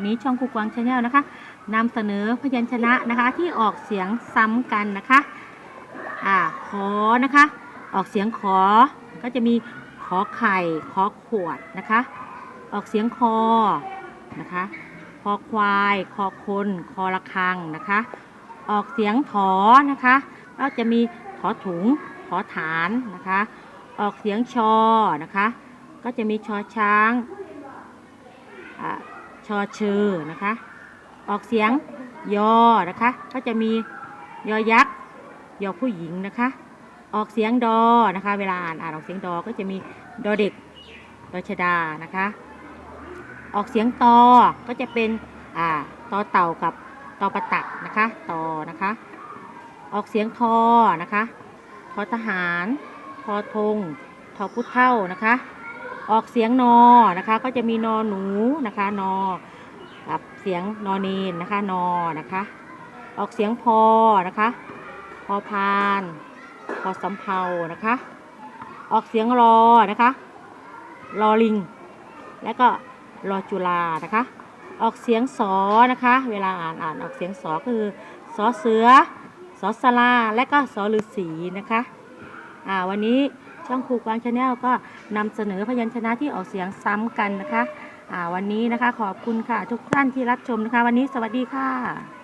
วันนี้ช่องครูกวางชาแนลนะคะนำเสนอพยัญชนะนะคะที่ออกเสียงซ้ำกันนะคะอ่าขอนะคะ ออกเสียงขอ ก็จะมีขอไข่ขอขวดนะคะ ออกเสียงคอนะคะคอควายคอคนคอระฆังนะคะ ออกเสียงถอนะคะ ก็จะมีถอถุงถอฐานนะคะ ออกเสียงชอนะคะ ก็จะมีชอช้างอ่า ชอเชอนะคะ ออกเสียงยอนะคะ ก็จะมียอยักษ์ยอผู้หญิงนะคะ ออกเสียงดอนะคะ เวลาอ่านอ่านออกเสียงดอก็จะมีดอเด็กดอชดานะคะ ออกเสียงตอก็จะเป็นอ่าตอเต่ากับตอประตักนะคะตอนะคะ ออกเสียงทอนะคะทอทหารทอธงทอพุทเท่านะคะ ออกเสียงนอนะคะ ก็จะมีนอหนูนะคะนอกับเสียงนอเนนนะคะนอนะคะ ออกเสียงพอนะคะพอพานพอสำเภานะคะ ออกเสียงรอนะคะรอลิง และก็รอจุลานะคะ ออกเสียงสอนะคะ เวลาอ่านอ่านออกเสียงสอคือสอเสือสอสลาและก็สอฤาษีนะคะอ่าวันนี้ ช่องครูกวางชาแนลก็นำเสนอพยัญชนะที่ออกเสียงซ้ำกันนะคะวันนี้นะคะขอบคุณค่ะ ทุกท่านที่รับชมนะคะ วันนี้สวัสดีค่ะ